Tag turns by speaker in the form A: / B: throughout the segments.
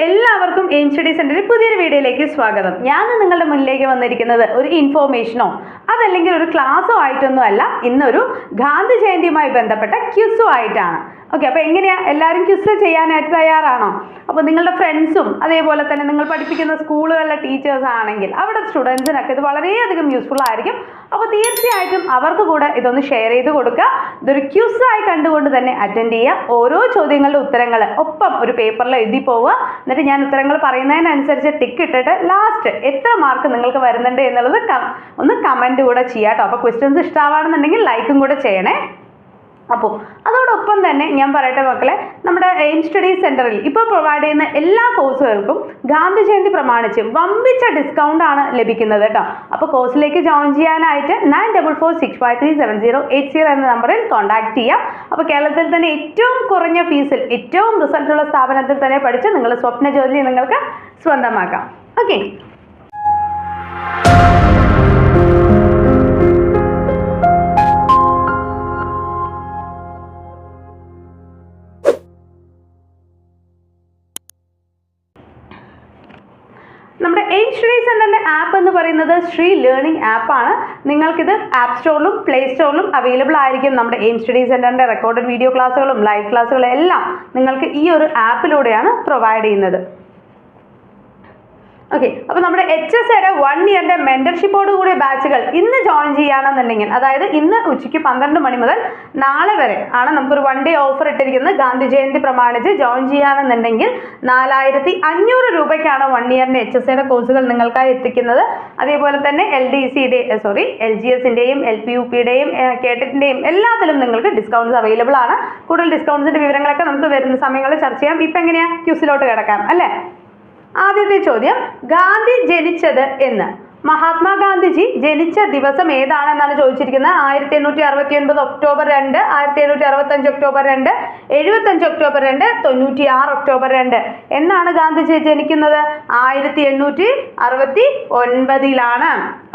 A: എല്ലാവർക്കും aim study സെന്ററിൽ പുതിയൊരു വീഡിയോയിലേക്ക് സ്വാഗതം. ഞാൻ നിങ്ങളുടെ മുന്നിലേക്ക് വന്നിരിക്കുന്നത് ഒരു ഇൻഫോർമേഷനോ അതല്ലെങ്കിൽ ഒരു ക്ലാസ്സോ ആയിട്ടൊന്നും അല്ല ഇന്നൊരു ഗാന്ധി ജയന്തിയുമായി ബന്ധപ്പെട്ട ക്യൂസോ ആയിട്ടാണ്. ഓക്കെ അപ്പോൾ എങ്ങനെയാണ് എല്ലാവരും ക്വിസ് ചെയ്യാനായിട്ട് തയ്യാറാണോ? അപ്പോൾ നിങ്ങളുടെ ഫ്രണ്ട്സും അതേപോലെ തന്നെ നിങ്ങൾ പഠിപ്പിക്കുന്ന സ്കൂളുകളിലെ ടീച്ചേഴ്സ് ആണെങ്കിൽ അവിടെ സ്റ്റുഡൻസിനൊക്കെ ഇത് വളരെയധികം യൂസ്ഫുൾ ആയിരിക്കും. അപ്പോൾ തീർച്ചയായിട്ടും അവർക്ക് കൂടെ ഇതൊന്ന് ഷെയർ ചെയ്ത് കൊടുക്കുക. ഇതൊരു ക്യൂസായി കണ്ടുകൊണ്ട് തന്നെ അറ്റൻഡ് ചെയ്യുക. ഓരോ ചോദ്യങ്ങളുടെ ഉത്തരങ്ങൾ ഒപ്പം ഒരു പേപ്പറിൽ എഴുതി പോവുക. എന്നിട്ട് ഞാൻ ഉത്തരങ്ങൾ പറയുന്നതിനനുസരിച്ച് ടിക്ക് ഇട്ടിട്ട് ലാസ്റ്റ് എത്ര മാർക്ക് നിങ്ങൾക്ക് വരുന്നുണ്ട് എന്നുള്ളത് ഒന്ന് കമന്റ് കൂടെ ചെയ്യാം കേട്ടോ അപ്പോൾ ക്വസ്റ്റ്യൻസ് ഇഷ്ടമാണെന്നുണ്ടെങ്കിൽ ലൈക്കും കൂടെ ചെയ്യണേ. അപ്പോൾ അതോടൊപ്പം തന്നെ ഞാൻ പറയട്ടെ മക്കളെ നമ്മുടെ എയിം സ്റ്റഡി സെന്ററിൽ ഇപ്പോൾ പ്രൊവൈഡ് ചെയ്യുന്ന എല്ലാ കോഴ്സുകൾക്കും ഗാന്ധി ജയന്തി പ്രമാണിച്ച് വമ്പിച്ച ഡിസ്കൗണ്ട് ആണ് ലഭിക്കുന്നത് കേട്ടോ. അപ്പോൾ കോഴ്സിലേക്ക് ജോയിൻ ചെയ്യാനായിട്ട് nine double four six five three seven zero eight zero എന്ന നമ്പറിൽ കോൺടാക്ട് ചെയ്യാം. അപ്പോൾ കേരളത്തിൽ തന്നെ ഏറ്റവും കുറഞ്ഞ ഫീസിൽ ഏറ്റവും റിസൾട്ടുള്ള സ്ഥാപനത്തിൽ തന്നെ പഠിച്ച് നിങ്ങൾ സ്വപ്ന ജോലി നിങ്ങൾക്ക് സ്വന്തമാക്കാം. ഓക്കെ ആപ്പ് എന്ന് പറയുന്നത് ശ്രീ ലേണിംഗ് ആപ്പാണ് നിങ്ങൾക്കിത് ആപ്പ് സ്റ്റോറിലും പ്ലേ സ്റ്റോറിലും അവൈലബിൾ ആയിരിക്കും. നമ്മുടെ എയിം സ്റ്റഡി സെന്ററിന്റെ റെക്കോർഡഡ് വീഡിയോ ക്ലാസ്സുകളും ലൈവ് ക്ലാസ്സുകളും എല്ലാം നിങ്ങൾക്ക് ഈ ഒരു ആപ്പിലൂടെയാണ് പ്രൊവൈഡ് ചെയ്യുന്നത്. ഓക്കെ അപ്പോൾ നമ്മുടെ എച്ച് എസ് എയുടെ വൺ ഇയറിന്റെ മെന്റർഷിപ്പോട് കൂടിയ ബാച്ചുകൾ ഇന്ന് ജോയിൻ ചെയ്യുകയാണെന്നുണ്ടെങ്കിൽ അതായത് ഇന്ന് ഉച്ചയ്ക്ക് പന്ത്രണ്ട് മണി മുതൽ നാളെ വരെ ആണ് നമുക്കൊരു വൺ ഡേ ഓഫർ ഇട്ടിരിക്കുന്നത് ഗാന്ധി ജയന്തി പ്രമാണിച്ച് ജോയിൻ ചെയ്യുകയാണെന്നുണ്ടെങ്കിൽ നാലായിരത്തി അഞ്ഞൂറ് രൂപയ്ക്കാണ് വൺ ഇയറിന്റെ എച്ച് എസ് എയുടെ കോഴ്സുകൾ നിങ്ങൾക്കായി എത്തിക്കുന്നത്. അതേപോലെ തന്നെ എൽ ഡി സിയുടെ സോറി എൽ ജി എസിന്റെയും എൽ പി യു പിയുടെയും കേട്ടറ്റിന്റെയും എല്ലാത്തിലും നിങ്ങൾക്ക് ഡിസ്കൗണ്ട്സ് അവൈലബിൾ ആണ്. കൂടുതൽ ഡിസ്കൗണ്ട്സിന്റെ വിവരങ്ങളൊക്കെ നമുക്ക് വരുന്ന സമയങ്ങളിൽ ചർച്ച ചെയ്യാം. ഇപ്പം എങ്ങനെയാ? ക്യൂസിലോട്ട് കിടക്കാം അല്ലേ? ആദ്യത്തെ ചോദ്യം ഗാന്ധി ജനിച്ചത് എന്ന്. മഹാത്മാഗാന്ധിജി ജനിച്ച ദിവസം ഏതാണെന്നാണ് ചോദിച്ചിരിക്കുന്നത്? ആയിരത്തി എണ്ണൂറ്റി അറുപത്തി ഒൻപത് ഒക്ടോബർ രണ്ട് ആയിരത്തി എണ്ണൂറ്റി അറുപത്തഞ്ച് ഒക്ടോബർ രണ്ട് എഴുപത്തഞ്ച് ഒക്ടോബർ രണ്ട് തൊണ്ണൂറ്റി ആറ് ഒക്ടോബർ രണ്ട്. എന്നാണ് ഗാന്ധിജി ജനിക്കുന്നത്? ആയിരത്തി എണ്ണൂറ്റി അറുപത്തി ഒൻപതിലാണ്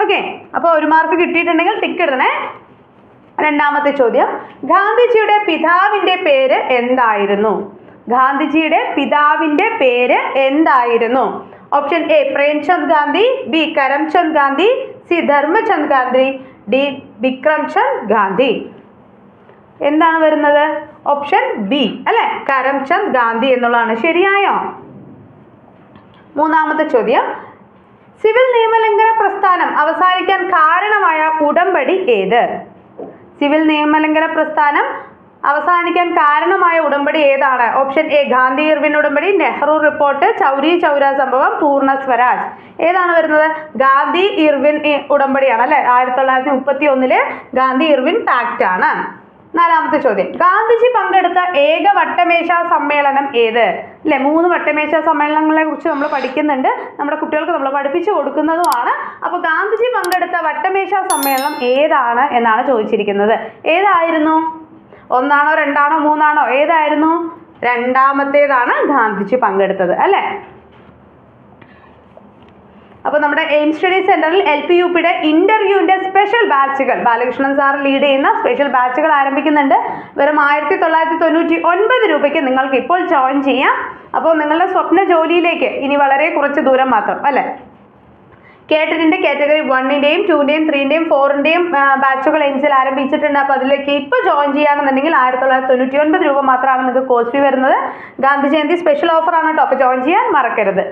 A: ഓക്കെ അപ്പോൾ ഒരു മാർക്ക് കിട്ടിയിട്ടുണ്ടെങ്കിൽ ടിക്ക് ഇടണേ. രണ്ടാമത്തെ ചോദ്യം ഗാന്ധിജിയുടെ പിതാവിന്റെ പേര് എന്തായിരുന്നു? ഗാന്ധിജിയുടെ പിതാവിന്റെ പേര് എന്തായിരുന്നു? Option A Premchand Gandhi B Karamchand Gandhi C Dharmachand Gandhi D Vikramchand Gandhi എന്താണ് വരുന്നത്? ഓപ്ഷൻ ബി അല്ലെ? കരംചന്ദ് ഗാന്ധി എന്നുള്ളതാണ്. ശരിയായോ? മൂന്നാമത്തെ ചോദ്യം. സിവിൽ നിയമലംഘന പ്രസ്ഥാനം അവസാനിക്കാൻ കാരണമായ ഉടമ്പടി ഏത്? സിവിൽ നിയമലംഘന പ്രസ്ഥാനം അവസാനിക്കാൻ കാരണമായ ഉടമ്പടി ഏതാണ്? ഓപ്ഷൻ എ ഗാന്ധി ഇർവിൻ ഉടമ്പടി നെഹ്റു റിപ്പോർട്ട് ചൗരി ചൗര സംഭവം പൂർണ സ്വരാജ്. ഏതാണ് വരുന്നത്? ഗാന്ധി ഇർവിൻ ഉടമ്പടിയാണ് അല്ലെ? ആയിരത്തി തൊള്ളായിരത്തി മുപ്പത്തി ഒന്നിൽ ഗാന്ധി ഇർവിൻ പാക്ട് ആണ്. നാലാമത്തെ ചോദ്യം. ഗാന്ധിജി പങ്കെടുത്ത ഏക വട്ടമേശ സമ്മേളനം ഏത്? അല്ലെ മൂന്ന് വട്ടമേശ സമ്മേളനങ്ങളെ കുറിച്ച് നമ്മൾ പഠിക്കുന്നുണ്ട്. നമ്മുടെ കുട്ടികൾക്ക് നമ്മൾ പഠിപ്പിച്ചു കൊടുക്കുന്നതുമാണ്. അപ്പോൾ ഗാന്ധിജി പങ്കെടുത്ത വട്ടമേശ സമ്മേളനം ഏതാണ് എന്നാണ് ചോദിച്ചിരിക്കുന്നത്. ഏതായിരുന്നു? ഒന്നാണോ രണ്ടാണോ മൂന്നാണോ ഏതായിരുന്നു? രണ്ടാമത്തേതാണ് ഗാന്ധിജി പങ്കെടുത്തത് അല്ലേ? അപ്പോൾ നമ്മുടെ എയിം സ്റ്റഡി സെന്ററിൽ എൽ പി യു പിയുടെ ഇന്റർവ്യൂവിന്റെ സ്പെഷ്യൽ ബാച്ചുകൾ ബാലകൃഷ്ണൻ സാർ ലീഡ് ചെയ്യുന്ന സ്പെഷ്യൽ ബാച്ചുകൾ ആരംഭിക്കുന്നുണ്ട്. വെറും ആയിരത്തി തൊള്ളായിരത്തി തൊണ്ണൂറ്റി ഒൻപത് രൂപയ്ക്ക് നിങ്ങൾക്ക് ഇപ്പോൾ ജോയിൻ ചെയ്യാം. അപ്പോൾ നിങ്ങളുടെ സ്വപ്ന ജോലിയിലേക്ക് ഇനി വളരെ കുറച്ച് ദൂരം മാത്രം അല്ലേ? കേട്ടറ്റിന്റെ കാറ്റഗറി വണ്ണിന്റെയും ടൂന്റെയും ത്രീന്റെയും ഫോറിന്റെയും ബാച്ചുകൾ എയിംസിൽ ആരംഭിച്ചിട്ടുണ്ട്. അപ്പോൾ അതിലേക്ക് ഇപ്പോൾ ജോയിൻ ചെയ്യുകയാണെന്നുണ്ടെങ്കിൽ ആയിരത്തി തൊള്ളായിരത്തി തൊണ്ണൂറ്റി ഒൻപത് രൂപ മാത്രമാണ് നിങ്ങൾക്ക് കോഴ്സ് ഫീ വരുന്നത്. ഗാന്ധി ജയന്തി സ്പെഷ്യൽ ഓഫറാണ് കേട്ടോ. അപ്പോൾ ജോയിൻ ചെയ്യാൻ മറക്കരുത്.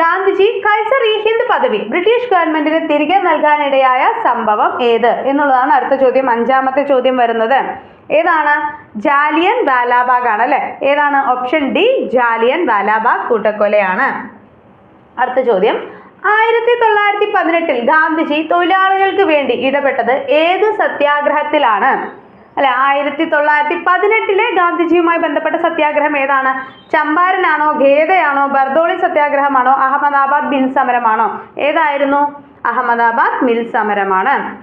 A: ഗാന്ധിജി കൈസർ ഇ ഹിന്ദ് പദവി ബ്രിട്ടീഷ് ഗവൺമെന്റിന് തിരികെ നൽകാനിടയായ സംഭവം ഏത്? എന്നുള്ളതാണ് അടുത്ത ചോദ്യം. അഞ്ചാമത്തെ ചോദ്യം വരുന്നത്. ഏതാണ്? ജാലിയൻ വാലാബാഗ് ആണ് അല്ലെ? ഏതാണ്? ഓപ്ഷൻ ഡി ജാലിയൻ വാലാബാഗ് കൂട്ടക്കൊലയാണ്. അടുത്ത ചോദ്യം. ആയിരത്തി തൊള്ളായിരത്തി പതിനെട്ടിൽ ഗാന്ധിജി തൊഴിലാളികൾക്ക് വേണ്ടി ഇടപെട്ടത് ഏത് സത്യാഗ്രഹത്തിലാണ്? അല്ല ആയിരത്തി തൊള്ളായിരത്തി പതിനെട്ടിലെ ഗാന്ധിജിയുമായി ബന്ധപ്പെട്ട സത്യാഗ്രഹം ഏതാണ്? ചമ്പാരനാണോ ഖേദയാണോ ബർദോളി സത്യാഗ്രഹമാണോ അഹമ്മദാബാദ് മിൽ സമരമാണോ? ഏതായിരുന്നു? അഹമ്മദാബാദ് മിൽ സമരമാണ്.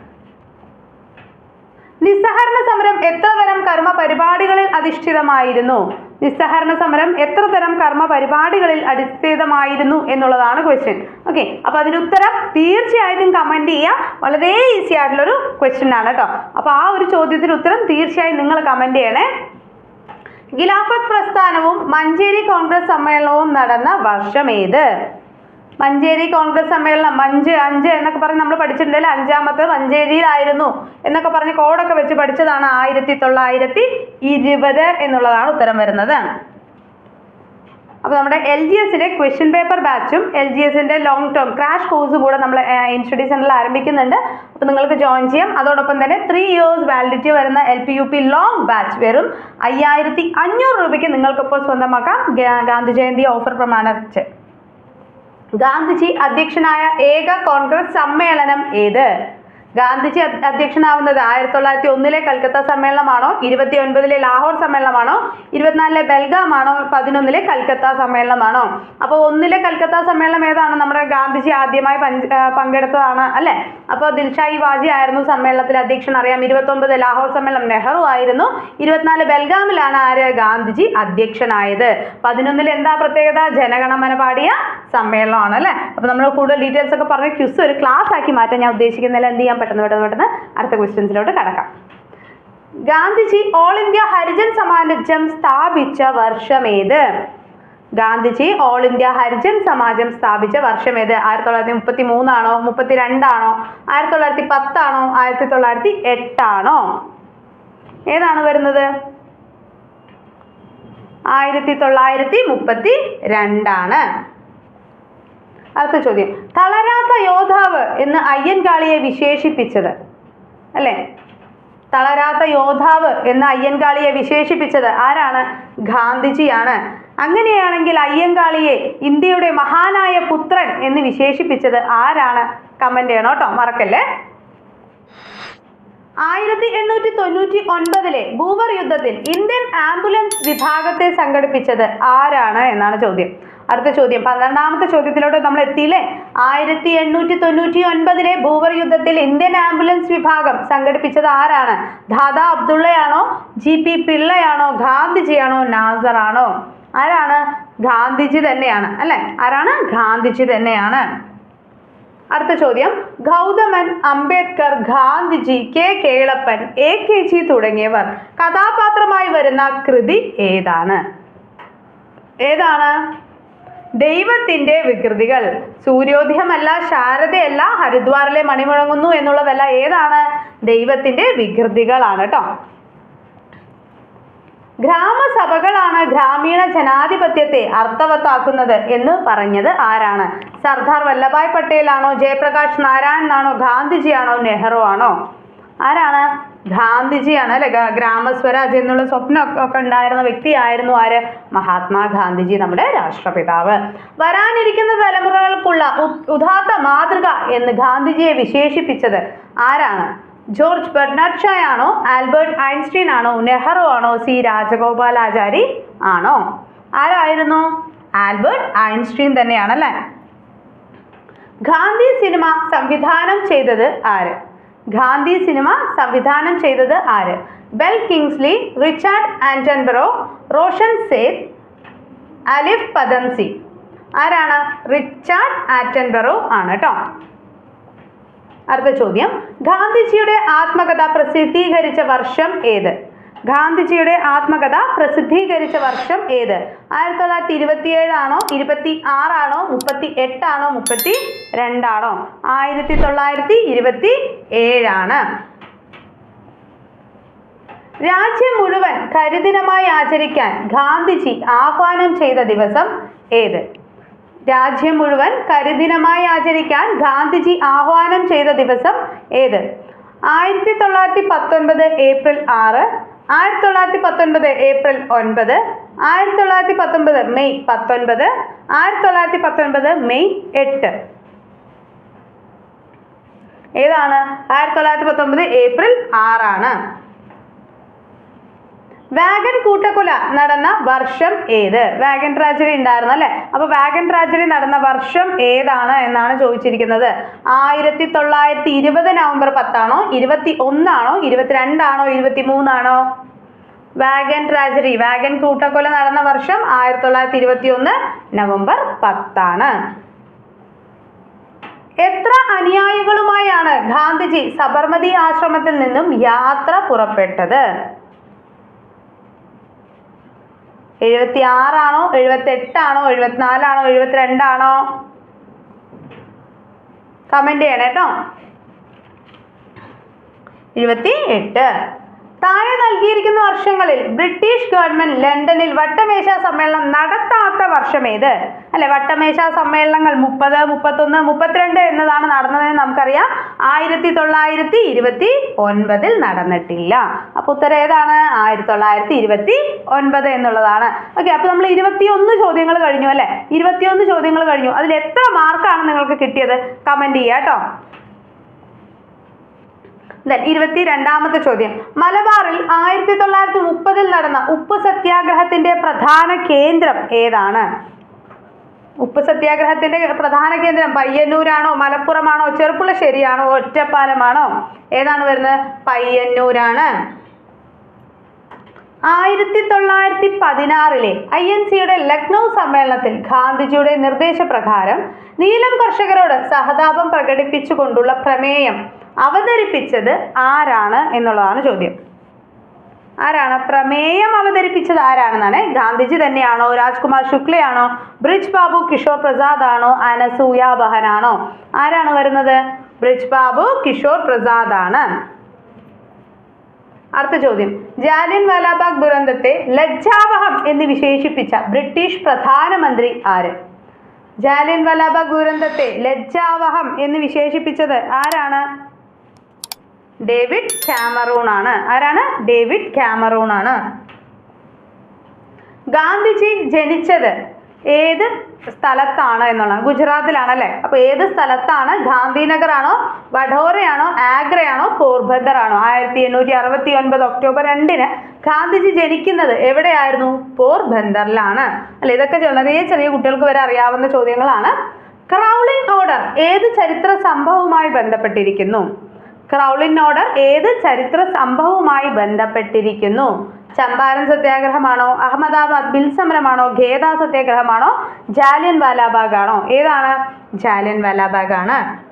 A: നിസ്സഹരണ സമരം എത്ര തരം കർമ്മ പരിപാടികളിൽ അധിഷ്ഠിതമായിരുന്നു? നിസ്സഹരണ സമരം എത്ര തരം കർമ്മ പരിപാടികളിൽ അടിസ്ഥിതമായിരുന്നു എന്നുള്ളതാണ് ക്വസ്റ്റ്യൻ ഓക്കെ അപ്പോൾ അതിന് ഉത്തരം തീർച്ചയായിട്ടും കമന്റ് ചെയ്യുക വളരെ ഈസി ആയിട്ടുള്ള ഒരു ക്വസ്റ്റ്യൻ ആണ് കേട്ടോ. അപ്പോൾ ആ ഒരു ചോദ്യത്തിന് ഉത്തരം തീർച്ചയായും നിങ്ങൾ കമന്റ് ചെയ്യണേ. ഖിലാഫത്ത് പ്രസ്ഥാനവും മഞ്ചേരി കോൺഗ്രസ് സമ്മേളനവും നടന്ന വർഷം ഏത്? മഞ്ചേരി കോൺഗ്രസ് സമ്മേളനം അഞ്ച് അഞ്ച് എന്നൊക്കെ പറഞ്ഞ് നമ്മൾ പഠിച്ചിട്ടുണ്ടെങ്കിൽ അഞ്ചാമത്തെ മഞ്ചേരിയിലായിരുന്നു എന്നൊക്കെ പറഞ്ഞ് കോഡൊക്കെ വെച്ച് പഠിച്ചതാണ് ആയിരത്തി തൊള്ളായിരത്തി ഇരുപത് എന്നുള്ളതാണ് ഉത്തരം വരുന്നത്. അപ്പോൾ നമ്മുടെ എൽ ജി എസിന്റെ ക്വസ്റ്റ്യൻ പേപ്പർ ബാച്ചും എൽ ജി എസിന്റെ ലോങ് ടേം ക്രാഷ് കോഴ്സും കൂടെ നമ്മൾ ഇൻസ്റ്റിറ്റ്യൂട്ട് സെന്ററിൽ ആരംഭിക്കുന്നുണ്ട്. അപ്പോൾ നിങ്ങൾക്ക് ജോയിൻ ചെയ്യാം. അതോടൊപ്പം തന്നെ ത്രീ ഇയേഴ്സ് വാലിഡിറ്റി വരുന്ന L P U P long batch വെറും അയ്യായിരത്തി അഞ്ഞൂറ് രൂപയ്ക്ക് നിങ്ങൾക്കിപ്പോൾ സ്വന്തമാക്കാം. ഗാന്ധി ജയന്തി ഓഫർ പ്രമാണിച്ച്. ഗാന്ധിജി അധ്യക്ഷനായ ഏക കോൺഗ്രസ് സമ്മേളനം ഏത്? ഗാന്ധിജി അധ്യക്ഷനാവുന്നത് ആയിരത്തി തൊള്ളായിരത്തി ഒന്നിലെ കൽക്കത്ത സമ്മേളനമാണോ ഇരുപത്തി ഒൻപതിലെ ലാഹോർ സമ്മേളനമാണോ ഇരുപത്തിനാലിലെ ബെൽഗാം ആണോ പതിനൊന്നിലെ കൽക്കത്ത സമ്മേളനമാണോ? അപ്പോൾ ഒന്നിലെ കൽക്കത്ത സമ്മേളനം ഏതാണ്? നമ്മുടെ ഗാന്ധിജി ആദ്യമായി പങ്കെടുത്തതാണ് അല്ലെ? അപ്പോൾ ദിൽഷായി വാജി ആയിരുന്നു സമ്മേളനത്തിൽ അധ്യക്ഷൻ. അറിയാം ഇരുപത്തൊമ്പത് ലാഹോർ സമ്മേളനം നെഹ്റു ആയിരുന്നു ഇരുപത്തിനാല് ബെൽഗാമിലാണ് ആര് ഗാന്ധിജി അധ്യക്ഷനായത്. പതിനൊന്നിൽ എന്താ പ്രത്യേകത? ജനഗണമന പാടിയ സമ്മേളനമാണ് അല്ലേ? അപ്പോൾ നമ്മൾ കൂടുതൽ ഡീറ്റെയിൽസ് ഒക്കെ പറഞ്ഞ് ക്യുസ് ഒരു ക്ലാസ് ആക്കി മാറ്റാൻ ഞാൻ ഉദ്ദേശിക്കുന്നില്ല എന്ത് ചെയ്യാൻ പെട്ടെന്ന് പെട്ടെന്ന് പെട്ടെന്ന് അടുത്ത ക്വസ്റ്റ്യൻസിലോട്ട് കടക്കാം. ഗാന്ധിജി ഓൾ ഇന്ത്യ ഹരിജൻ സമാജം സ്ഥാപിച്ച വർഷമേത് ഗാന്ധിജി ഓൾ ഇന്ത്യ ഹരിജൻ സമാജം സ്ഥാപിച്ച വർഷം ഏത്? ആയിരത്തി തൊള്ളായിരത്തി മുപ്പത്തി മൂന്നാണോ മുപ്പത്തി രണ്ടാണോ ആയിരത്തി തൊള്ളായിരത്തി പത്താണോ ആയിരത്തി തൊള്ളായിരത്തി എട്ടാണോ ഏതാണ് വരുന്നത്? ആയിരത്തി തൊള്ളായിരത്തി മുപ്പത്തി രണ്ടാണ് അടുത്ത ചോദ്യം. തളരാത്ത യോദ്ധാവ് എന്ന് അയ്യൻകാളിയെ വിശേഷിപ്പിച്ചത്. അല്ലേ? തളരാത്ത യോദ്ധാവ് എന്ന് അയ്യൻകാളിയെ വിശേഷിപ്പിച്ചത് ആരാണ്? ഗാന്ധിജിയാണ്. അങ്ങനെയാണെങ്കിൽ അയ്യൻകാളിയെ ഇന്ത്യയുടെ മഹാനായ പുത്രൻ എന്ന് വിശേഷിപ്പിച്ചത് ആരാണ്? കമന്റ് ചെയ്യണം കേട്ടോ മറക്കല്ലേ? ആയിരത്തി എണ്ണൂറ്റി തൊണ്ണൂറ്റി ഒൻപതിലെ ഭൂവർ യുദ്ധത്തിൽ ഇന്ത്യൻ ആംബുലൻസ് വിഭാഗത്തെ സംഘടിപ്പിച്ചത് ആരാണ് എന്നാണ് ചോദ്യം. അടുത്ത ചോദ്യം. പന്ത്രണ്ടാമത്തെ ചോദ്യത്തിലോട്ട് നമ്മൾ എത്തിയില്ലേ? ആയിരത്തി എണ്ണൂറ്റി തൊണ്ണൂറ്റി ഒൻപതിലെ ഭൂവർ യുദ്ധത്തിൽ ഇന്ത്യൻ ആംബുലൻസ് വിഭാഗം സംഘടിപ്പിച്ചത് ആരാണ്? ദാദാ അബ്ദുള്ളയാണോ? ജി പി പിള്ളയാണോ? ഗാന്ധിജിയാണോ? നാസറാണോ? ആരാണ്? ഗാന്ധിജി തന്നെയാണ്. അല്ലെ? ആരാണ്? ഗാന്ധിജി തന്നെയാണ്. അടുത്ത ചോദ്യം. Gauthaman Ambedkar Gandhiji K. Kelappan A. K. G തുടങ്ങിയവർ കഥാപാത്രമായി വരുന്ന കൃതി ഏതാണ്? ഏതാണ്? ദൈവത്തിന്റെ വികൃതികൾ. സൂര്യോദയമല്ല ശാരദയല്ല ഹരിദ്വാറിലെ മണിമുഴങ്ങുന്നു എന്നുള്ളതല്ല. ഏതാണ്? ദൈവത്തിന്റെ വികൃതികളാണ് കേട്ടോ. ഗ്രാമസഭകളാണ് ഗ്രാമീണ ജനാധിപത്യത്തെ അർത്ഥവത്താക്കുന്നത് എന്ന് പറഞ്ഞത് ആരാണ്? സർദാർ വല്ലഭായ് പട്ടേലാണോ ജയപ്രകാശ് നാരായണനാണോ ഗാന്ധിജിയാണോ നെഹ്റു ആണോ ആരാണ്? ഗാന്ധിജിയാണ് അല്ലെ? ഗ്രാമസ്വരാജ് എന്നുള്ള സ്വപ്നം ഒക്കെ ഉണ്ടായിരുന്ന വ്യക്തിയായിരുന്നു ആര്? മഹാത്മാഗാന്ധിജി നമ്മുടെ രാഷ്ട്രപിതാവ്. വരാനിരിക്കുന്ന തലമുറകൾക്കുള്ള ഉദാത്ത മാതൃക എന്ന് ഗാന്ധിജിയെ വിശേഷിപ്പിച്ചത് ആരാണ്? ജോർജ് ബെർണാഡ് ഷാ ആണോ? ആൽബർട്ട് ഐൻസ്റ്റീൻ ആണോ? നെഹ്റു ആണോ? സി. രാജഗോപാലാചാരി ആണോ? ആരായിരുന്നു? ആൽബർട്ട് ഐൻസ്റ്റീൻ തന്നെയാണല്ലേ? ഗാന്ധി സിനിമ സംവിധാനം ചെയ്തത് ആര്? ഗാന്ധി സിനിമ സംവിധാനം ചെയ്തത് ആര്? Ben Kingsley Richard Attenborough Roshan Seth Alyque Padamsee. ആരാണ്? റിച്ചാർഡ് ആറ്റൻബറോ ആണ് കേട്ടോ അടുത്ത ചോദ്യം. ഗാന്ധിജിയുടെ ആത്മകഥ പ്രസിദ്ധീകരിച്ച വർഷം ഏത്? ഗാന്ധിജിയുടെ ആത്മകഥ പ്രസിദ്ധീകരിച്ച വർഷം ഏത്? ആയിരത്തി തൊള്ളായിരത്തി ഇരുപത്തി ഏഴാണോ ഇരുപത്തി ആറാണോ മുപ്പത്തി എട്ടാണോ മുപ്പത്തി രണ്ടാണോ ആയിരത്തി തൊള്ളായിരത്തി ഇരുപത്തി ഏഴാണ് രാജ്യം മുഴുവൻ കരിദിനമായി ആചരിക്കാൻ ഗാന്ധിജി ആഹ്വാനം ചെയ്ത ദിവസം ഏത്? രാജ്യം മുഴുവൻ കരിദിനമായി ആചരിക്കാൻ ഗാന്ധിജി ആഹ്വാനം ചെയ്ത ദിവസം ഏത്? ആയിരത്തി തൊള്ളായിരത്തി പത്തൊൻപത് ഏപ്രിൽ ആറ് ആയിരത്തി തൊള്ളായിരത്തി പത്തൊൻപത് ഏപ്രിൽ ഒൻപത് ആയിരത്തി തൊള്ളായിരത്തി പത്തൊൻപത് മെയ് പത്തൊൻപത് ആയിരത്തി തൊള്ളായിരത്തി പത്തൊൻപത് മെയ് എട്ട്. ഏതാണ്? ആയിരത്തി തൊള്ളായിരത്തി പത്തൊൻപത് ഏപ്രിൽ ആറാണ്. വാഗൻ കൂട്ടക്കൊല നടന്ന വർഷം ഏത്? വാഗൻ ട്രാജഡി ഉണ്ടായിരുന്നു അല്ലെ? അപ്പൊ വാഗൻ ട്രാജഡി നടന്ന വർഷം ഏതാണ് എന്നാണ് ചോദിച്ചിരിക്കുന്നത്. ആയിരത്തി തൊള്ളായിരത്തി ഇരുപത് നവംബർ പത്താണോ? ഇരുപത്തി ഒന്നാണോ? ഇരുപത്തിരണ്ടാണോ? ഇരുപത്തി മൂന്നാണോ വാഗൻ ട്രാജഡി വാഗൻ കൂട്ടക്കൊല നടന്ന വർഷം ആയിരത്തി തൊള്ളായിരത്തി ഇരുപത്തി ഒന്ന് നവംബർ പത്താണ്. എത്ര അനുയായികളുമായാണ് ഗാന്ധിജി സബർമതി ആശ്രമത്തിൽ നിന്നും യാത്ര പുറപ്പെട്ടത്? എഴുപത്തി ആറാണോ എഴുപത്തി എട്ടാണോ എഴുപത്തിനാലാണോ എഴുപത്തിരണ്ടാണോ? കമന്റ് ചെയ്യണം കേട്ടോ. എഴുപത്തി എട്ട് താഴെ നൽകിയിരിക്കുന്ന വർഷങ്ങളിൽ ബ്രിട്ടീഷ് ഗവൺമെന്റ് ലണ്ടനിൽ വട്ടമേശ സമ്മേളനം നടത്താത്ത വർഷം ഏത്? അല്ലെ വട്ടമേശ സമ്മേളനങ്ങൾ മുപ്പത് മുപ്പത്തൊന്ന് മുപ്പത്തിരണ്ട് എന്നതാണ് നടന്നതെന്ന് നമുക്കറിയാം. ആയിരത്തി തൊള്ളായിരത്തി ഇരുപത്തി ഒൻപതിൽ നടന്നിട്ടില്ല. അപ്പൊ ഉത്തരം ഏതാണ്? ആയിരത്തി തൊള്ളായിരത്തി ഇരുപത്തി ഒൻപത് എന്നുള്ളതാണ്. ഓക്കെ അപ്പൊ നമ്മൾ ഇരുപത്തിയൊന്ന് ചോദ്യങ്ങൾ കഴിഞ്ഞു അല്ലെ? ഇരുപത്തിയൊന്ന് ചോദ്യങ്ങൾ കഴിഞ്ഞു. അതിൽ എത്ര മാർക്കാണ് നിങ്ങൾക്ക് കിട്ടിയത്? കമന്റ് ചെയ്യാട്ടോ കേട്ടോ Then ഇരുപത്തി രണ്ടാമത്തെ ചോദ്യം. മലബാറിൽ ആയിരത്തി തൊള്ളായിരത്തി മുപ്പതിൽ നടന്ന ഉപ്പ് സത്യാഗ്രഹത്തിന്റെ പ്രധാന കേന്ദ്രം ഏതാണ്? ഉപ്പ് സത്യാഗ്രഹത്തിന്റെ പ്രധാന കേന്ദ്രം പയ്യന്നൂരാണോ മലപ്പുറമാണോ ചെറുപ്പുളശ്ശേരിയാണോ ഒറ്റപ്പാലമാണോ? ഏതാണ് വരുന്നത്? പയ്യന്നൂരാണ്. ആയിരത്തി തൊള്ളായിരത്തി പതിനാറിലെ ഐ എൻ സിയുടെ ലക്നൗ സമ്മേളനത്തിൽ ഗാന്ധിജിയുടെ നിർദ്ദേശപ്രകാരം നീലം കർഷകരോട് സഹതാപം പ്രകടിപ്പിച്ചുകൊണ്ടുള്ള പ്രമേയം അവതരിപ്പിച്ചത് ആരാണ് എന്നുള്ളതാണ് ചോദ്യം. ആരാണ്? പ്രമേയം അവതരിപ്പിച്ചത് ആരാണെന്നാണ്. ഗാന്ധിജി തന്നെയാണോ? രാജ്കുമാർ ശുക്ലയാണോ? ബ്രിജ് ബാബു കിഷോർ പ്രസാദ് ആണോ? അനസൂയ ബഹനാണോ? ആരാണ് വരുന്നത്? ബ്രിജ് ബാബു കിഷോർ പ്രസാദ് ആണ്. അടുത്ത ചോദ്യം. ജാലിയൻ വാലാബാഗ് ദുരന്തത്തെ ലജ്ജാവഹം എന്ന് വിശേഷിപ്പിച്ച ബ്രിട്ടീഷ് പ്രധാനമന്ത്രി ആര്? ജാലിയൻ വാലാബാഗ് ദുരന്തത്തെ ലജ്ജാവഹം എന്ന് വിശേഷിപ്പിച്ചത് ആരാണ്? ഡേവിഡ് കാമറൂൺ ആണ് ആരാണ്? ഡേവിഡ് കാമറൂൺ ആണ് ഗാന്ധിജി ജനിച്ചത് ഏത് സ്ഥലത്താണ് എന്നുള്ള ഗുജറാത്തിലാണ് അല്ലേ അപ്പൊ ഏത് സ്ഥലത്താണ്? ഗാന്ധിനഗർ ആണോ വഡോരയാണോ? ആഗ്രയാണോ? പോർബന്ദർ ആണോ ആയിരത്തി എണ്ണൂറ്റി അറുപത്തി ഒൻപത് ഒക്ടോബർ രണ്ടിന് ഗാന്ധിജി ജനിക്കുന്നത് എവിടെയായിരുന്നു? പോർബന്ദറിലാണ്. അല്ലെ ഇതൊക്കെ ചെറിയ ചെറിയ കുട്ടികൾക്ക് വരെ അറിയാവുന്ന ചോദ്യങ്ങളാണ്. ക്രൗളിംഗ് ഓർഡർ ഏത് ചരിത്ര സംഭവവുമായി ബന്ധപ്പെട്ടിരിക്കുന്നു? ഓർഡർ ഏത് ചരിത്ര സംഭവവുമായി ബന്ധപ്പെട്ടിരിക്കുന്നു? ചമ്പാരൻ സത്യാഗ്രഹമാണോ? അഹമ്മദാബാദ് ബിൽ സമരമാണോ? ഖേദ സത്യാഗ്രഹമാണോ? ജാലിയൻ വാലാബാഗ് ആണോ? ഏതാണ്? ജാലിയൻ വാലാബാഗ് ആണ്.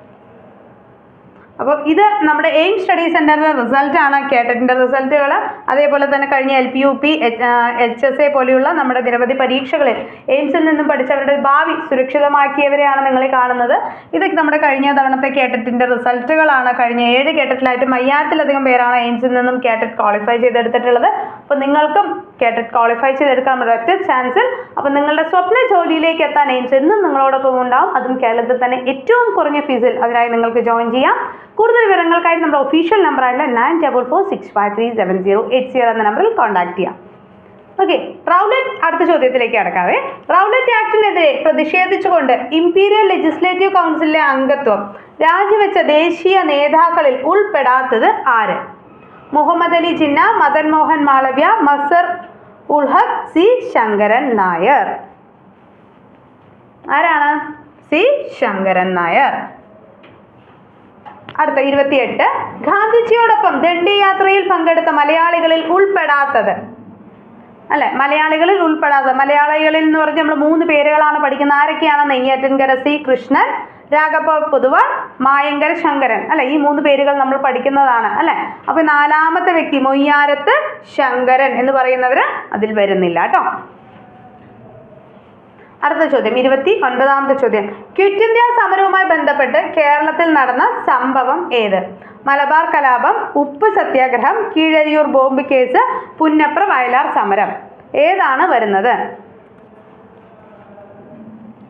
A: അപ്പോൾ ഇത് നമ്മുടെ എയിം സ്റ്റഡി സെന്ററിന്റെ റിസൾട്ടാണ് കേട്ടറ്റിന്റെ റിസൾട്ടുകൾ അതേപോലെ തന്നെ കഴിഞ്ഞ L P U P H S A പോലെയുള്ള നമ്മുടെ നിരവധി പരീക്ഷകളിൽ എയിംസിൽ നിന്നും പഠിച്ചവരുടെ ഭാവി സുരക്ഷിതമാക്കിയവരെയാണ് നിങ്ങൾ കാണുന്നത്. ഇതൊക്കെ നമ്മുടെ കഴിഞ്ഞ തവണത്തെ കേട്ടറ്റിന്റെ റിസൾട്ടുകളാണ് കഴിഞ്ഞ ഏഴ് കേട്ടറ്റിലായിട്ടും അയ്യായിരത്തിലധികം പേരാണ് എയിംസിൽ നിന്നും കേട്ടറ്റ് ക്വാളിഫൈ ചെയ്തെടുത്തിട്ടുള്ളത്. അപ്പോൾ നിങ്ങൾക്കും കേട്ടറ്റ് ക്വാളിഫൈ ചെയ്തെടുക്കാൻ ഒരൊറ്റ ചാൻസിൽ അപ്പോൾ നിങ്ങളുടെ സ്വപ്ന ജോലിയിലേക്ക് എത്താൻ എയിംസ് എന്നും നിങ്ങളോടൊപ്പം ഉണ്ടാവും. അതും കേരളത്തിൽ തന്നെ ഏറ്റവും കുറഞ്ഞ ഫീസിൽ അതിനായി നിങ്ങൾക്ക് ജോയിൻ ചെയ്യാം. കൂടുതൽ വിവരങ്ങൾക്കായി നമ്മുടെ official നമ്പറായിട്ടുള്ള nine double four six five three seven zero eight zero എന്ന നമ്പറിൽ കോൺടാക്ട് ചെയ്യാം. ഓക്കെ റൗലറ്റ് അടുത്ത ചോദ്യത്തിലേക്ക് കടക്കാവേ. റൗലറ്റ് ആക്ടിനെതിരെ പ്രതിഷേധിച്ചുകൊണ്ട് ഇംപീരിയൽ ലെജിസ്ലേറ്റീവ് കൗൺസിലിലെ അംഗത്വം രാജിവെച്ച ദേശീയ നേതാക്കളിൽ ഉൾപ്പെടാത്തത് ആര്? മുഹമ്മദ് അലി ജിന്ന മദൻ മോഹൻ മാളവ്യ മസർ ഉൾഹക് സി ശങ്കരൻ നായർ. ആരാണ്? സി ശങ്കരൻ നായർ. അടുത്ത ഇരുപത്തിയെട്ട്. ഗാന്ധിജിയോടൊപ്പം ദണ്ഡി യാത്രയിൽ പങ്കെടുത്ത മലയാളികളിൽ ഉൾപ്പെടാത്തത്. അല്ലെ? മലയാളികളിൽ ഉൾപ്പെടാത്തത്. മലയാളികളിൽ എന്ന് പറഞ്ഞ് നമ്മൾ മൂന്ന് പേരുകളാണ് പഠിക്കുന്നത്. ആരൊക്കെയാണ് നെയ്യാറ്റിൻകര സി കൃഷ്ണൻ രാഘവ പൊതുവാൾ മായങ്കര ശങ്കരൻ അല്ലെ? ഈ മൂന്ന് പേരുകൾ നമ്മൾ പഠിക്കുന്നതാണ് അല്ലെ? അപ്പൊ നാലാമത്തെ വ്യക്തി മൊയ്യാരത്ത് ശങ്കരൻ എന്ന് പറയുന്നവര് അതിൽ വരുന്നില്ല കേട്ടോ. അടുത്ത ചോദ്യം ഇരുപത്തി ഒൻപതാമത്തെ ചോദ്യം. ക്വിറ്റ് ഇന്ത്യ സമരവുമായി ബന്ധപ്പെട്ട് കേരളത്തിൽ നടന്ന സംഭവം ഏത്? മലബാർ കലാപം ഉപ്പ് സത്യാഗ്രഹം കീഴരിയൂർ ബോംബ് കേസ് പുന്നപ്ര വയലാർ സമരം. ഏതാണ് വരുന്നത്?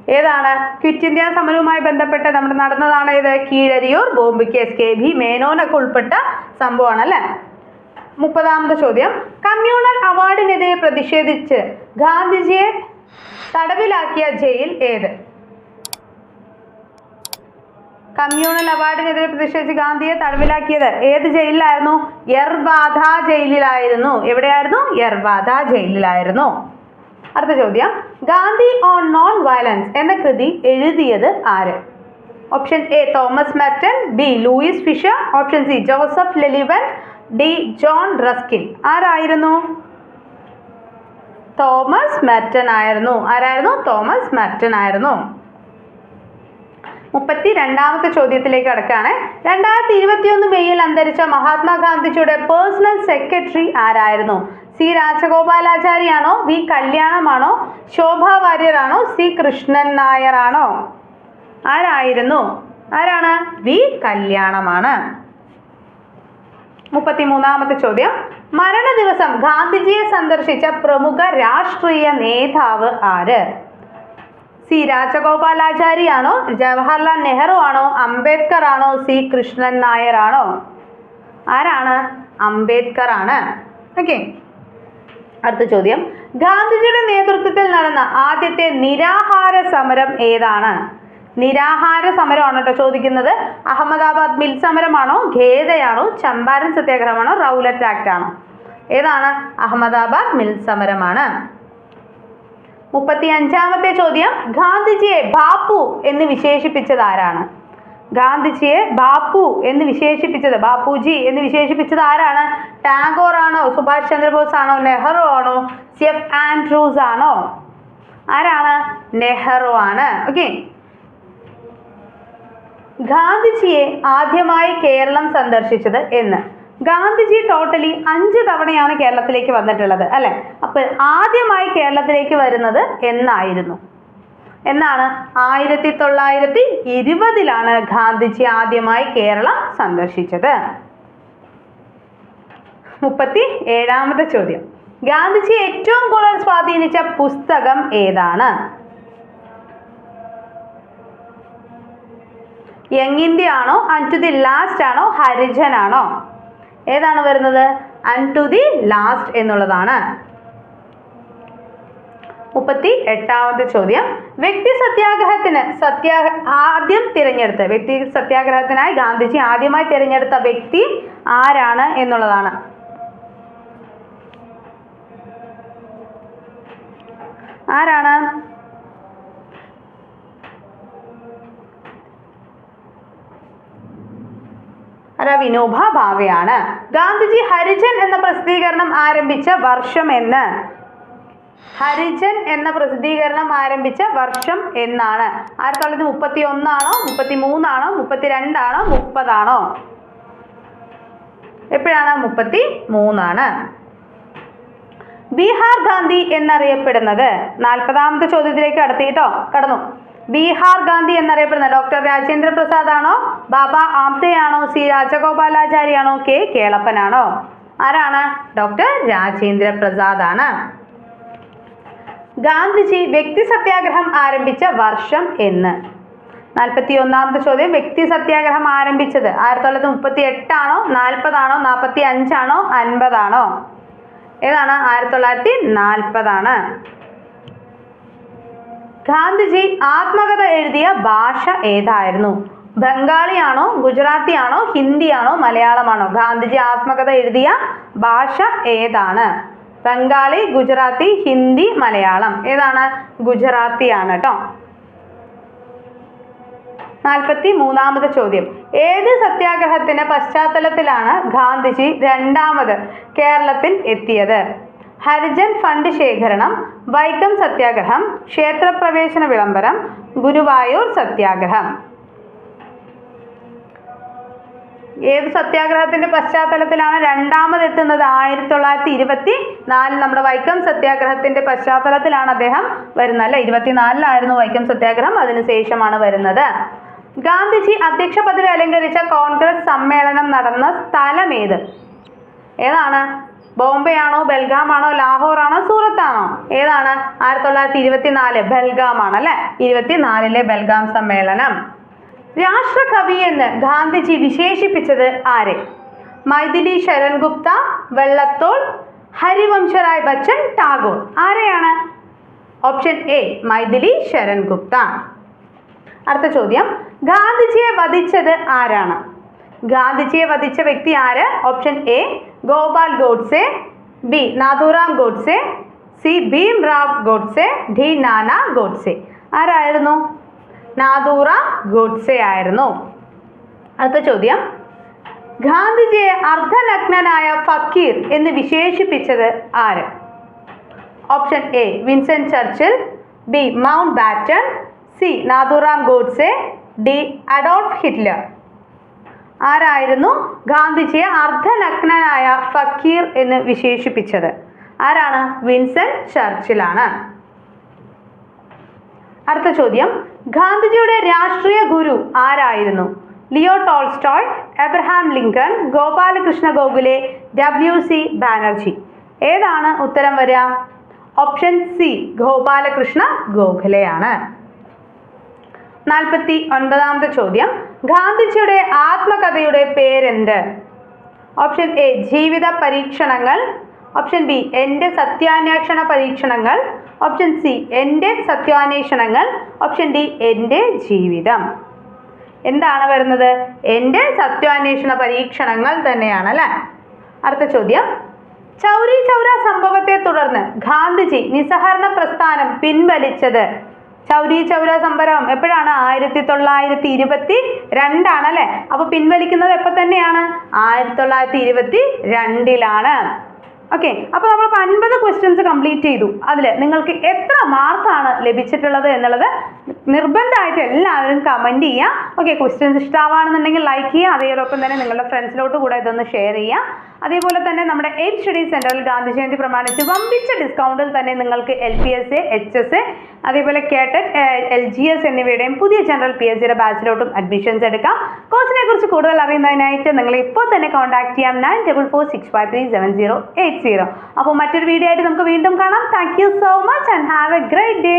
A: ഏതാണ്? ക്വിറ്റ് ഇന്ത്യ സമരവുമായി ബന്ധപ്പെട്ട് നമ്മൾ നടന്നതാണ് ഏത്? Keezhariyur bomb case K B മേനോനൊക്കെ ഉൾപ്പെട്ട സംഭവമാണ് അല്ലേ മുപ്പതാമത്തെ ചോദ്യം. കമ്മ്യൂണൽ അവാർഡിനെതിരെ പ്രതിഷേധിച്ച് ഗാന്ധിജിയെ തടവിലാക്കിയ ജയിൽ ഏത്? കമ്മ്യൂണൽ അവാർഡിനെതിരെ പ്രതിഷേധിച്ച് ഗാന്ധിയെ തടവിലാക്കിയത് ഏത് ജയിലിലായിരുന്നു? എർബാധ ജയിലിലായിരുന്നു. എവിടെയായിരുന്നു? എർബാധ ജയിലിലായിരുന്നു. അടുത്ത ചോദ്യം. ഗാന്ധി ഓൺ നോൺ വയലൻസ് എന്ന കൃതി എഴുതിയത് ആര്? Option A Thomas Merton B Louis Fischer option C Joseph Lelyveld D John Ruskin ആരായിരുന്നു? തോമസ് മാറ്റൻ ആയിരുന്നു. ആരായിരുന്നു? തോമസ് മാറ്റൻ ആയിരുന്നു. മുപ്പത്തി രണ്ടാമത്തെ ചോദ്യത്തിലേക്ക് അടക്കാണ് രണ്ടായിരത്തി ഇരുപത്തിയൊന്ന് മെയ്യിൽ അന്തരിച്ച മഹാത്മാഗാന്ധിജിയുടെ പേഴ്സണൽ സെക്രട്ടറി ആരായിരുന്നു? സി രാജഗോപാലാചാരിയാണോ? വി കല്യാണമാണോ? ശോഭ വാര്യരാണോ? സി കൃഷ്ണൻ നായരാണോ? ആരായിരുന്നു? ആരാണ്? വി കല്യാണമാണ്. മുപ്പത്തിമൂന്നാമത്തെ ചോദ്യം. മരണ ദിവസം ഗാന്ധിജിയെ സന്ദർശിച്ച പ്രമുഖ രാഷ്ട്രീയ നേതാവ് ആര്? സി രാജഗോപാലാചാരിയാണോ? ജവഹർലാൽ നെഹ്റു ആണോ? അംബേദ്കർ ആണോ? സി കൃഷ്ണൻ നായർ ആണോ ആരാണ്? അംബേദ്കർ ആണ്. ഓക്കെ. അടുത്ത ചോദ്യം. ഗാന്ധിജിയുടെ നേതൃത്വത്തിൽ നടന്ന ആദ്യത്തെ നിരാഹാര സമരം ഏതാണ്? നിരാഹാര സമരമാണ് കേട്ടോ ചോദിക്കുന്നത്. അഹമ്മദാബാദ് മിൽ സമരമാണോ ഖേദയാണോ ചമ്പാരൻ സത്യാഗ്രഹമാണോ റൗലറ്റ് ആക്ട് ആണോ? ഏതാണ്? അഹമ്മദാബാദ് മിൽ സമരമാണ്. മുപ്പത്തി അഞ്ചാമത്തെ ചോദ്യം. ഗാന്ധിജിയെ ബാപ്പു എന്ന് വിശേഷിപ്പിച്ചത് ആരാണ്? ഗാന്ധിജിയെ ബാപ്പു എന്ന് വിശേഷിപ്പിച്ചത്. ബാപ്പുജി എന്ന് വിശേഷിപ്പിച്ചത് ആരാണ്? ടാഗോർ ആണോ സുഭാഷ് ചന്ദ്രബോസ് ആണോ നെഹ്റു ആണോ സി എഫ് ആൻഡ്രൂസ് ആണോ? ആരാണ്? നെഹ്റു ആണ്. ഓക്കെ. ഗാന്ധിജിയെ ആദ്യമായി കേരളം സന്ദർശിച്ചത് എന്ന്. ഗാന്ധിജി ടോട്ടലി അഞ്ച് തവണയാണ് കേരളത്തിലേക്ക് വന്നിട്ടുള്ളത് അല്ലെ? അപ്പൊ ആദ്യമായി കേരളത്തിലേക്ക് വരുന്നത് എന്നായിരുന്നു. എന്നാണ് ആയിരത്തി തൊള്ളായിരത്തി ഇരുപതിലാണ് ഗാന്ധിജി ആദ്യമായി കേരളം സന്ദർശിച്ചത്. മുപ്പത്തി ഏഴാമത്തെ ചോദ്യം. ഗാന്ധിജി ഏറ്റവും കൂടുതൽ സ്വാധീനിച്ച പുസ്തകം ഏതാണ്? യങ് ഇന്ത്യ ആണോ? അൺ ടു ദി ലാസ്റ്റ് ആണോ? ഹരിജൻ ആണോ? ഏതാണ് വരുന്നത്? അൺ ടു ദി ലാസ്റ്റ് എന്നുള്ളതാണ്. മുപ്പത്തി എട്ടാമത്തെ ചോദ്യം. വ്യക്തി സത്യാഗ്രഹത്തിന് സത്യാഗ്രഹ ആദ്യം തിരഞ്ഞെടുത്ത വ്യക്തി സത്യാഗ്രഹത്തിനായി ഗാന്ധിജി ആദ്യമായി തിരഞ്ഞെടുത്ത വ്യക്തി ആരാണ് എന്നുള്ളതാണ്. ആരാണ്? വിനോബ ഭാവെയാണ്. ഗാന്ധിജി ഹരിജൻ എന്ന പ്രസിദ്ധീകരണം ആരംഭിച്ച വർഷം എന്ന്. ഹരിജൻ എന്ന പ്രസിദ്ധീകരണം ആരംഭിച്ച വർഷം എന്നാണ്. ആയിരത്തി തൊള്ളായിരത്തി മുപ്പത്തി ഒന്നാണോ മുപ്പത്തി മൂന്നാണോ മുപ്പത്തി രണ്ടാണോ മുപ്പതാണോ? എപ്പോഴാണ് മുപ്പത്തി മൂന്നാണ് ബീഹാർ ഗാന്ധി എന്നറിയപ്പെടുന്നത്. നാൽപ്പതാമത്തെ ചോദ്യത്തിലേക്ക് കടത്തിയിട്ടോ കടന്നു. ബീഹാർ ഗാന്ധി എന്നറിയപ്പെടുന്ന ഡോക്ടർ രാജേന്ദ്ര പ്രസാദ് ആണോ ബാബ ആംതയാണോ സി രാജഗോപാലാചാരിയാണോ കെ കേളപ്പനാണോ? ആരാണ്? ഡോക്ടർ രാജേന്ദ്ര പ്രസാദ് ആണ് ഗാന്ധിജി വ്യക്തി സത്യാഗ്രഹം ആരംഭിച്ച വർഷം എന്ന്. നാൽപ്പത്തി ഒന്നാമത്തെ ചോദ്യം വ്യക്തി സത്യാഗ്രഹം ആരംഭിച്ചത് ആയിരത്തി തൊള്ളായിരത്തി മുപ്പത്തി എട്ടാണോ നാൽപ്പതാണോ നാൽപ്പത്തി അഞ്ചാണോ അൻപതാണോ? ഏതാണ്? ആയിരത്തി തൊള്ളായിരത്തി നാൽപ്പതാണ് ഗാന്ധിജി ആത്മകഥ എഴുതിയ ഭാഷ ഏതായിരുന്നു? ബംഗാളിയാണോ ഗുജറാത്തി ആണോ ഹിന്ദിയാണോ മലയാളമാണോ? ഗാന്ധിജി ആത്മകഥ എഴുതിയ ഭാഷ ഏതാണ്? ബംഗാളി ഗുജറാത്തി ഹിന്ദി മലയാളം. ഏതാണ്? ഗുജറാത്തിയാണ് കേട്ടോ നാൽപ്പത്തി മൂന്നാമത്തെ ചോദ്യം. ഏത് സത്യാഗ്രഹത്തിന് പശ്ചാത്തലത്തിലാണ് ഗാന്ധിജി രണ്ടാമത് കേരളത്തിൽ എത്തിയത്? ഹരിജൻ ഫണ്ട് ശേഖരണം വൈക്കം സത്യാഗ്രഹം ക്ഷേത്രപ്രവേശന വിളംബരം ഗുരുവായൂർ സത്യാഗ്രഹം. ഏത് സത്യാഗ്രഹത്തിന്റെ പശ്ചാത്തലത്തിലാണ് രണ്ടാമത് എത്തുന്നത്? ആയിരത്തി തൊള്ളായിരത്തി ഇരുപത്തി നാലിൽ നമ്മുടെ വൈക്കം സത്യാഗ്രഹത്തിന്റെ പശ്ചാത്തലത്തിലാണ് അദ്ദേഹം വരുന്നത്. അല്ലെ? ഇരുപത്തിനാലിലായിരുന്നു വൈക്കം സത്യാഗ്രഹം. അതിനുശേഷമാണ് വരുന്നത്. ഗാന്ധിജി അധ്യക്ഷ പദവി അലങ്കരിച്ച കോൺഗ്രസ് സമ്മേളനം നടന്ന സ്ഥലം ഏത്? ഏതാണ്? ബോംബെ ആണോ ബൽഗാം ആണോ ലാഹോർ ആണോ സൂറത്ത് ആണോ ഏതാണ്? ആയിരത്തി തൊള്ളായിരത്തി ഇരുപത്തിനാല് ബൽഗാം ആണ് അല്ലെ? ഇരുപത്തിനാലിലെ ബൽഗാം സമ്മേളനം. രാഷ്ട്രകവി എന്ന് ഗാന്ധിജി വിശേഷിപ്പിച്ചത് ആരെ? മൈഥിലി ശരൺ ഗുപ്ത വെള്ളത്തോൾ ഹരിവംശറായ് ബച്ചൻ ടാഗോർ. ആരെയാണ്? ഓപ്ഷൻ എ മൈഥിലി ശരൺ ഗുപ്ത അടുത്ത ചോദ്യം. ഗാന്ധിജിയെ വധിച്ചത് ആരാണ്? ഗാന്ധിജിയെ വധിച്ച വ്യക്തി ആര്? Option A Gopal Godse B Nathuram Godse C Bhim Rao Godse D Nana Godse. ആരായിരുന്നു? നാഥൂറാം ഗോഡ്സെ ആയിരുന്നു. അടുത്ത ചോദ്യം. ഗാന്ധിജിയെ അർദ്ധനഗ്നനായ ഫക്കീർ എന്ന് വിശേഷിപ്പിച്ചത് ആര്? Option A Vincent Churchill B Mountbatten C Nathuram Godse D Adolf Hitler. ആരായിരുന്നു ഗാന്ധിജിയെ അർദ്ധനഗ്നനായ ഫക്കീർ എന്ന് വിശേഷിപ്പിച്ചത്? ആരാണ്? വിൻസെന്റ് ചർച്ചിലാണ്. അടുത്ത ചോദ്യം. ഗാന്ധിജിയുടെ രാഷ്ട്രീയ ഗുരു ആരായിരുന്നു? Leo Tolstoy Abraham Lincoln Gopalakrishna Gokhale W C Banerjee. ഏതാണ് ഉത്തരം വരിക? ഓപ്ഷൻ സി ഗോപാലകൃഷ്ണ ഗോഖലെയാണ്. നാൽപ്പത്തി ഒൻപതാമത്തെ ചോദ്യം. ഗാന്ധിജിയുടെ ആത്മകഥയുടെ പേരെന്ത്? ഓപ്ഷൻ എ ജീവിത പരീക്ഷണങ്ങൾ. ഓപ്ഷൻ ബി എന്റെ സത്യാന്വേഷണ പരീക്ഷണങ്ങൾ. ഓപ്ഷൻ സി എന്റെ സത്യാന്വേഷണങ്ങൾ. ഓപ്ഷൻ ഡി എന്റെ ജീവിതം. എന്താണ് വരുന്നത്? എന്റെ സത്യാന്വേഷണ പരീക്ഷണങ്ങൾ തന്നെയാണ് അല്ലേ? അടുത്ത ചോദ്യം. ചൗരി ചൗര സംഭവത്തെ തുടർന്ന് ഗാന്ധിജി നിസ്സഹരണ പ്രസ്ഥാനം പിൻവലിച്ചത്. ചൗരി ചൗര സംഭവം എപ്പോഴാണ്? ആയിരത്തി തൊള്ളായിരത്തി ഇരുപത്തി രണ്ടാണ് അല്ലേ? അപ്പൊ പിൻവലിക്കുന്നത് എപ്പോൾ തന്നെയാണ്? ആയിരത്തി തൊള്ളായിരത്തി ഇരുപത്തി രണ്ടിലാണ് ഓക്കെ അപ്പോൾ നമ്മൾ അൻപത് ക്വസ്റ്റ്യൻസ് കംപ്ലീറ്റ് ചെയ്തു. അതിൽ നിങ്ങൾക്ക് എത്ര മാർക്കാണ് ലഭിച്ചിട്ടുള്ളത് എന്നുള്ളത് നിർബന്ധമായിട്ട് എല്ലാവരും കമന്റ് ചെയ്യുക ഓക്കെ ക്വസ്റ്റ്യൻസ് ഇഷ്ടമാണെന്നുണ്ടെങ്കിൽ ലൈക്ക് ചെയ്യുക അതേപോലെ തന്നെ നിങ്ങളുടെ ഫ്രണ്ട്സിലോട്ട് കൂടെ ഇതൊന്ന് ഷെയർ ചെയ്യുക അതേപോലെ തന്നെ നമ്മുടെ എയ്റ്റ് സ്റ്റഡി സെന്ററിൽ ഗാന്ധി ജയന്തി പ്രമാണിച്ച് വമ്പിച്ച ഡിസ്കൗണ്ടിൽ തന്നെ നിങ്ങൾക്ക് L P S A H S A അതേപോലെ കേട്ടറ്റ് എൽ ജി എസ് എന്നിവയുടെയും പുതിയ ജനറൽ പി എസ് സിയുടെ ബാച്ചിലോട്ടും അഡ്മിഷൻസ് എടുക്കാം. കോഴ്സിനെ കുറിച്ച് കൂടുതൽ അറിയുന്നതിനായിട്ട് നിങ്ങൾ ഇപ്പോൾ തന്നെ കോൺടാക്ട് ചെയ്യാം. Nine double four six five three seven zero eight zero അപ്പോൾ മറ്റൊരു വീഡിയോ ആയിട്ട് നമുക്ക് വീണ്ടും കാണാം. Thank you so much and have a great day